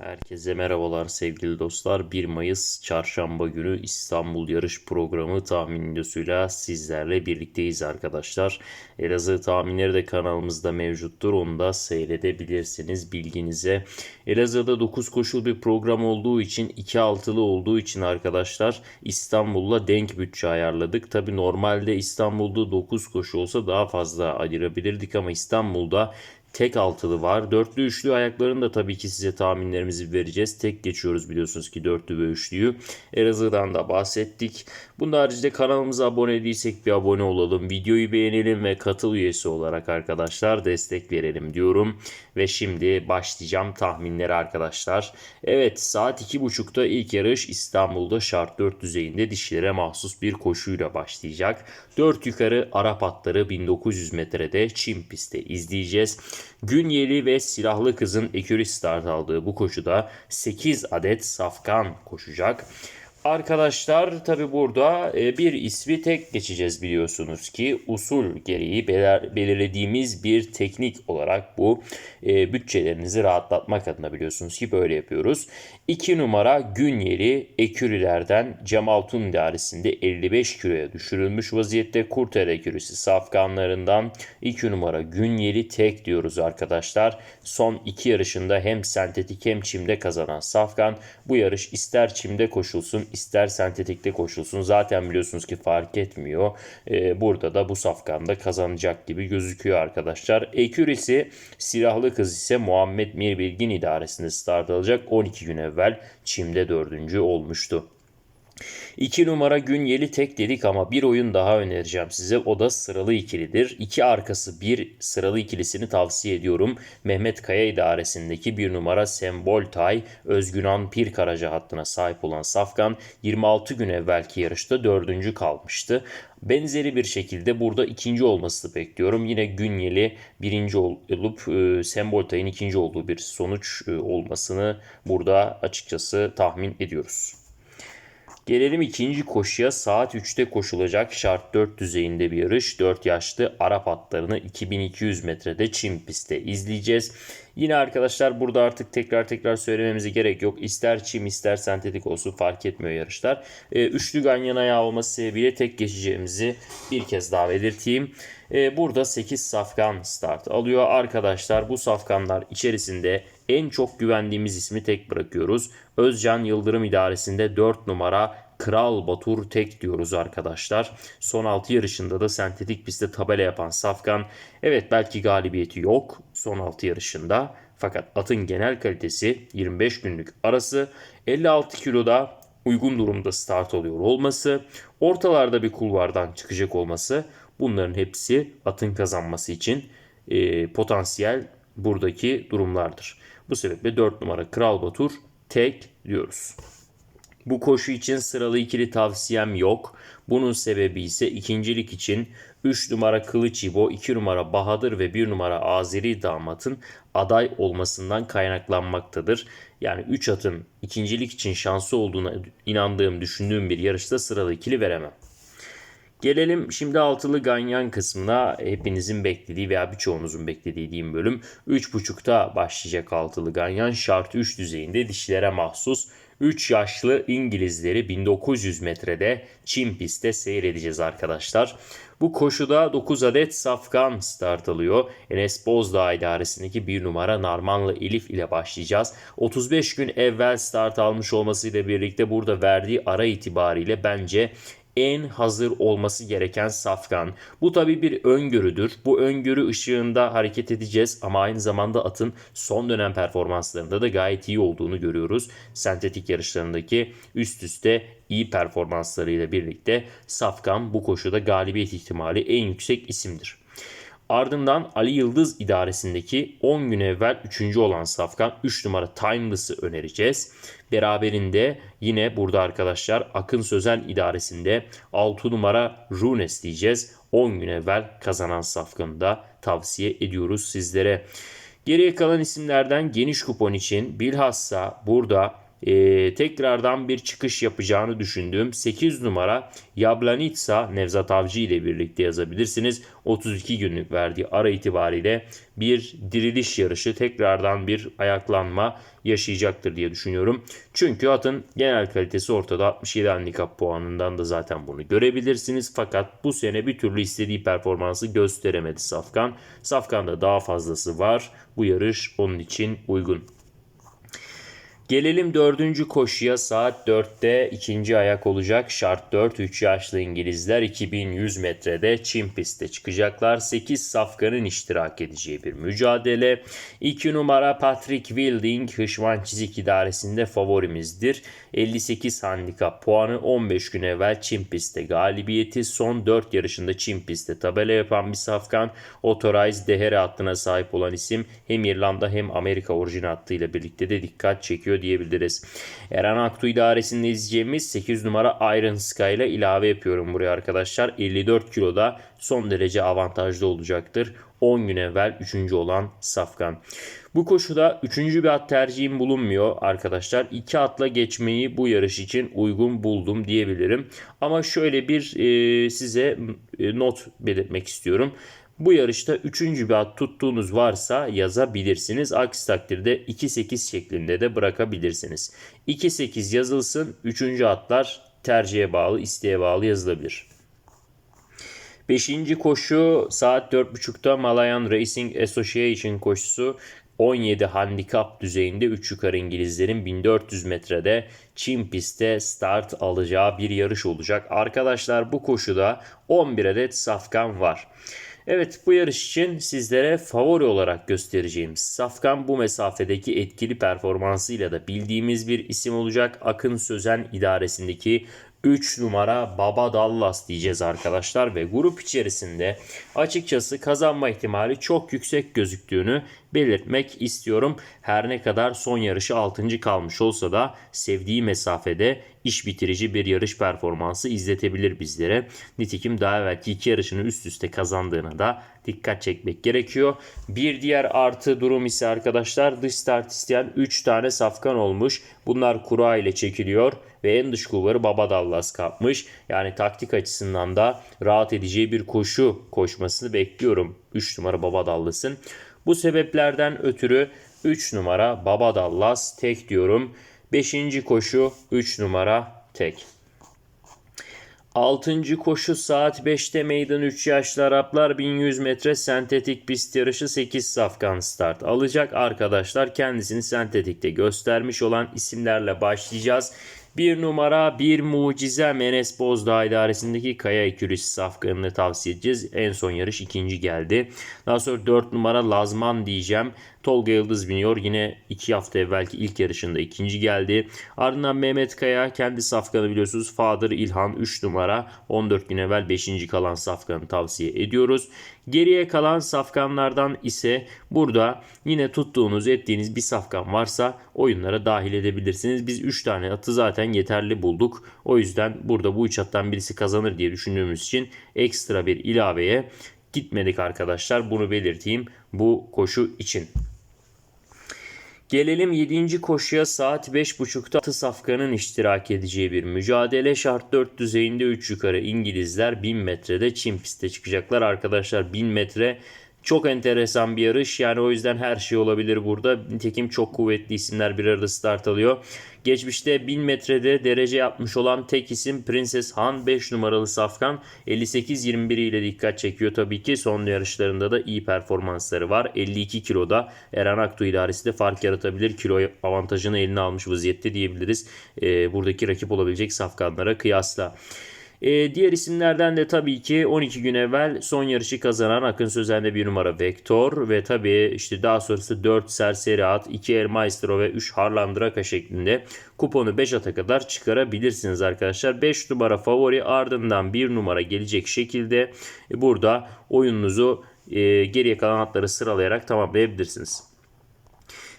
Herkese merhabalar sevgili dostlar. 1 Mayıs çarşamba günü İstanbul yarış programı tahmin videosuyla sizlerle birlikteyiz arkadaşlar. Elazığ tahminleri de kanalımızda mevcuttur. Onu da seyredebilirsiniz bilginize. Elazığ'da 9 koşul bir program olduğu için 2 altılı olduğu için arkadaşlar İstanbul'la denk bütçe ayarladık. Tabi normalde İstanbul'da 9 koşu olsa daha fazla ayırabilirdik ama İstanbul'da tek altılı var. Dörtlü üçlü ayaklarını da tabii ki size tahminlerimizi vereceğiz. Tek geçiyoruz biliyorsunuz ki dörtlü ve üçlüyü. Elazığ'dan da bahsettik. Bunun haricinde kanalımıza abone değilsek bir abone olalım. Videoyu beğenelim ve katıl üyesi olarak arkadaşlar destek verelim diyorum. Ve şimdi başlayacağım tahminlere arkadaşlar. Evet saat 2.30'da ilk yarış İstanbul'da şart 4 düzeyinde dişlere mahsus bir koşuyla başlayacak. 4 yukarı Arap atları 1900 metrede Çin pistte izleyeceğiz. Günyeli ve Silahlı Kız'ın ekürü start aldığı bu koşuda 8 adet safkan koşacak. Arkadaşlar tabi burada e, bir ismi tek geçeceğiz biliyorsunuz ki usul gereği belir, belirlediğimiz bir teknik olarak bu e, bütçelerinizi rahatlatmak adına biliyorsunuz ki böyle yapıyoruz. 2 numara Günyeli Ekürülerden Cemal Tun idaresinde 55 kiloya düşürülmüş vaziyette Kurter Ekürüsü safkanlarından 2 numara Günyeli tek diyoruz arkadaşlar. Son iki yarışında hem sentetik hem çimde kazanan safkan bu yarış ister çimde koşulsun ister sentetikte koşulsun zaten biliyorsunuz ki fark etmiyor. Ee, burada da bu safkanda kazanacak gibi gözüküyor arkadaşlar. Ekürisi silahlı kız ise Muhammed Mir Bilgin idaresinde start alacak 12 gün evvel çimde dördüncü olmuştu. 2 numara Günyeli tek dedik ama bir oyun daha önereceğim size. O da sıralı ikilidir. İki arkası bir sıralı ikilisini tavsiye ediyorum. Mehmet Kaya idaresindeki bir numara Sembol Tay, Özgünan Pir Karaca hattına sahip olan Safkan 26 gün evvelki yarışta dördüncü kalmıştı. Benzeri bir şekilde burada ikinci olmasını bekliyorum. Yine Günyeli birinci olup e, Sembol Tay'ın ikinci olduğu bir sonuç e, olmasını burada açıkçası tahmin ediyoruz. Gelelim ikinci koşuya. Saat 3'te koşulacak şart 4 düzeyinde bir yarış. 4 yaşlı Arap atlarını 2200 metrede Çin pistte izleyeceğiz. Yine arkadaşlar burada artık tekrar tekrar söylememize gerek yok. İster çim ister sentetik olsun fark etmiyor yarışlar. E, üçlü ganyan ayağı olması sebebiyle tek geçeceğimizi bir kez daha belirteyim. E, burada 8 safkan start alıyor. Arkadaşlar bu safkanlar içerisinde en çok güvendiğimiz ismi tek bırakıyoruz. Özcan Yıldırım idaresinde 4 numara Kral Batur tek diyoruz arkadaşlar. Son 6 yarışında da sentetik pistte tabela yapan Safkan. Evet belki galibiyeti yok son 6 yarışında. Fakat atın genel kalitesi 25 günlük arası 56 kiloda uygun durumda start alıyor olması, ortalarda bir kulvardan çıkacak olması bunların hepsi atın kazanması için e, potansiyel buradaki durumlardır. Bu sebeple 4 numara Kral Batur tek diyoruz. Bu koşu için sıralı ikili tavsiyem yok. Bunun sebebi ise ikincilik için 3 numara Kılıç İbo, 2 numara Bahadır ve 1 numara Azeri damatın aday olmasından kaynaklanmaktadır. Yani 3 atın ikincilik için şansı olduğuna inandığım, düşündüğüm bir yarışta sıralı ikili veremem. Gelelim şimdi altılı ganyan kısmına hepinizin beklediği veya birçoğunuzun beklediği diyeyim bölüm. 3.5'ta başlayacak altılı ganyan şart 3 düzeyinde dişlere mahsus 3 yaşlı İngilizleri 1900 metrede Çin pistte seyredeceğiz arkadaşlar. Bu koşuda 9 adet safkan start alıyor. Enes Bozdağ idaresindeki bir numara Narmanlı Elif ile başlayacağız. 35 gün evvel start almış olmasıyla birlikte burada verdiği ara itibariyle bence en hazır olması gereken safkan. Bu tabi bir öngörüdür. Bu öngörü ışığında hareket edeceğiz ama aynı zamanda atın son dönem performanslarında da gayet iyi olduğunu görüyoruz. Sentetik yarışlarındaki üst üste iyi performanslarıyla birlikte Safkan bu koşuda galibiyet ihtimali en yüksek isimdir. Ardından Ali Yıldız idaresindeki 10 gün evvel 3. olan Safkan 3 numara Timeless'ı önereceğiz. Beraberinde yine burada arkadaşlar Akın Sözen idaresinde 6 numara Runes diyeceğiz. 10 gün evvel kazanan Safkan'ı da tavsiye ediyoruz sizlere. Geriye kalan isimlerden geniş kupon için bilhassa burada e, tekrardan bir çıkış yapacağını düşündüğüm 8 numara Yablanitsa Nevzat Avcı ile birlikte yazabilirsiniz. 32 günlük verdiği ara itibariyle bir diriliş yarışı tekrardan bir ayaklanma yaşayacaktır diye düşünüyorum. Çünkü atın genel kalitesi ortada 67 handikap puanından da zaten bunu görebilirsiniz. Fakat bu sene bir türlü istediği performansı gösteremedi Safkan. Safkan'da daha fazlası var. Bu yarış onun için uygun. Gelelim dördüncü koşuya saat 4'te ikinci ayak olacak. Şart 4 3 yaşlı İngilizler 2100 metrede Çin pistte çıkacaklar. 8 safkanın iştirak edeceği bir mücadele. 2 numara Patrick Wilding Hışvan Çizik idaresinde favorimizdir. 58 handikap puanı 15 gün evvel Çin pistte galibiyeti. Son 4 yarışında Çin pistte tabela yapan bir safkan. Authorize Dehere hattına sahip olan isim hem İrlanda hem Amerika orijini hattıyla birlikte de dikkat çekiyor diyebiliriz. Eren Aktu idaresinde izleyeceğimiz 8 numara Iron Sky ile ilave yapıyorum buraya arkadaşlar. 54 kiloda son derece avantajlı olacaktır. 10 gün evvel 3. olan Safkan. Bu koşuda 3. bir at tercihim bulunmuyor arkadaşlar. 2 atla geçmeyi bu yarış için uygun buldum diyebilirim. Ama şöyle bir e, size e, not belirtmek istiyorum. Bu yarışta 3. bir at tuttuğunuz varsa yazabilirsiniz. Aksi takdirde 2-8 şeklinde de bırakabilirsiniz. 2-8 yazılsın. 3. atlar tercihe bağlı, isteğe bağlı yazılabilir. Beşinci koşu saat 4.30'da Malayan Racing Association koşusu 17 handikap düzeyinde 3 yukarı İngilizlerin 1400 metrede Çin pistte start alacağı bir yarış olacak. Arkadaşlar bu koşuda 11 adet safkan var. Evet bu yarış için sizlere favori olarak göstereceğim Safkan bu mesafedeki etkili performansıyla da bildiğimiz bir isim olacak. Akın Sözen idaresindeki 3 numara Baba Dallas diyeceğiz arkadaşlar ve grup içerisinde açıkçası kazanma ihtimali çok yüksek gözüktüğünü belirtmek istiyorum. Her ne kadar son yarışı 6. kalmış olsa da sevdiği mesafede iş bitirici bir yarış performansı izletebilir bizlere. Nitekim daha evvelki iki yarışını üst üste kazandığına da dikkat çekmek gerekiyor. Bir diğer artı durum ise arkadaşlar dış start isteyen 3 tane safkan olmuş. Bunlar kura ile çekiliyor ve en dış kulvarı Baba Dallas kapmış. Yani taktik açısından da rahat edeceği bir koşu koşmasını bekliyorum 3 numara Baba Dallas'ın. Bu sebeplerden ötürü 3 numara Baba Dallas tek diyorum. 5. koşu 3 numara tek. 6. koşu saat 5'te meydan 3 yaşlı Araplar 1100 metre sentetik pist yarışı 8 safkan start alacak. Arkadaşlar kendisini sentetikte göstermiş olan isimlerle başlayacağız. Bir numara bir mucize Menes Bozdağ idaresindeki Kaya Ekürüsü safkanını tavsiye edeceğiz. En son yarış ikinci geldi. Daha sonra 4 numara Lazman diyeceğim. Tolga Yıldız biniyor. Yine 2 hafta evvelki ilk yarışında ikinci geldi. Ardından Mehmet Kaya kendi safkanı biliyorsunuz. Fadır İlhan 3 numara 14 gün evvel 5. kalan safkanı tavsiye ediyoruz. Geriye kalan safkanlardan ise burada yine tuttuğunuz ettiğiniz bir safkan varsa oyunlara dahil edebilirsiniz. Biz 3 tane atı zaten yeterli bulduk. O yüzden burada bu 3 attan birisi kazanır diye düşündüğümüz için ekstra bir ilaveye gitmedik arkadaşlar. Bunu belirteyim bu koşu için. Gelelim 7. koşuya saat 5.30'da Atı Safkan'ın iştirak edeceği bir mücadele. Şart 4 düzeyinde 3 yukarı İngilizler 1000 metrede Çin piste çıkacaklar. Arkadaşlar 1000 metre çok enteresan bir yarış. Yani o yüzden her şey olabilir burada. Nitekim çok kuvvetli isimler bir arada start alıyor. Geçmişte 1000 metrede derece yapmış olan tek isim Princess Han 5 numaralı Safkan 58-21 ile dikkat çekiyor tabii ki. Son yarışlarında da iyi performansları var. 52 kiloda Eren Aktu idaresi de fark yaratabilir. Kilo avantajını eline almış vaziyette diyebiliriz. Ee, buradaki rakip olabilecek Safkanlara kıyasla. E, diğer isimlerden de tabii ki 12 gün evvel son yarışı kazanan Akın Sözen'de bir numara Vektor ve tabii işte daha sonrası 4 Serseri At, 2 El Maestro ve 3 Harlan Draka şeklinde kuponu 5 ata kadar çıkarabilirsiniz arkadaşlar. 5 numara favori ardından 1 numara gelecek şekilde e, burada oyununuzu e, geriye kalan atları sıralayarak tamamlayabilirsiniz.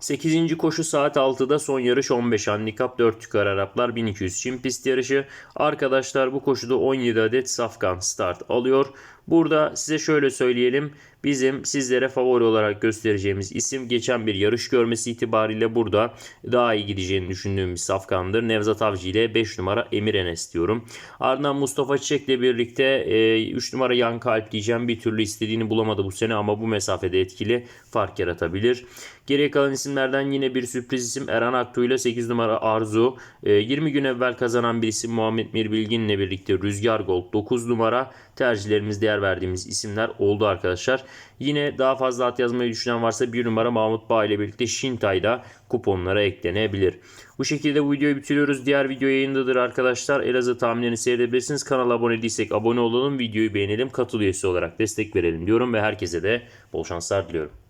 8. koşu saat 6'da son yarış 15 handikap 4 yukarı Araplar 1200 çim pist yarışı. Arkadaşlar bu koşuda 17 adet safkan start alıyor. Burada size şöyle söyleyelim. Bizim sizlere favori olarak göstereceğimiz isim geçen bir yarış görmesi itibariyle burada daha iyi gideceğini düşündüğüm bir safkandır. Nevzat Avcı ile 5 numara Emir Enes diyorum. Ardından Mustafa Çiçek'le birlikte 3 numara Yan Kalp diyeceğim. Bir türlü istediğini bulamadı bu sene ama bu mesafede etkili fark yaratabilir. Geriye kalan isimlerden yine bir sürpriz isim Eren Aktu ile 8 numara Arzu. 20 gün evvel kazanan bir isim Muhammed Mir Bilgin'le birlikte Rüzgar Gold 9 numara tercihlerimiz değer verdiğimiz isimler oldu arkadaşlar. Yine daha fazla at yazmayı düşünen varsa bir numara Mahmut Bağ ile birlikte Şintay'da kuponlara eklenebilir. Bu şekilde bu videoyu bitiriyoruz. Diğer video yayındadır arkadaşlar. Elazığ tahminlerini seyredebilirsiniz. Kanala abone değilsek abone olalım. Videoyu beğenelim. Katıl üyesi olarak destek verelim diyorum ve herkese de bol şanslar diliyorum.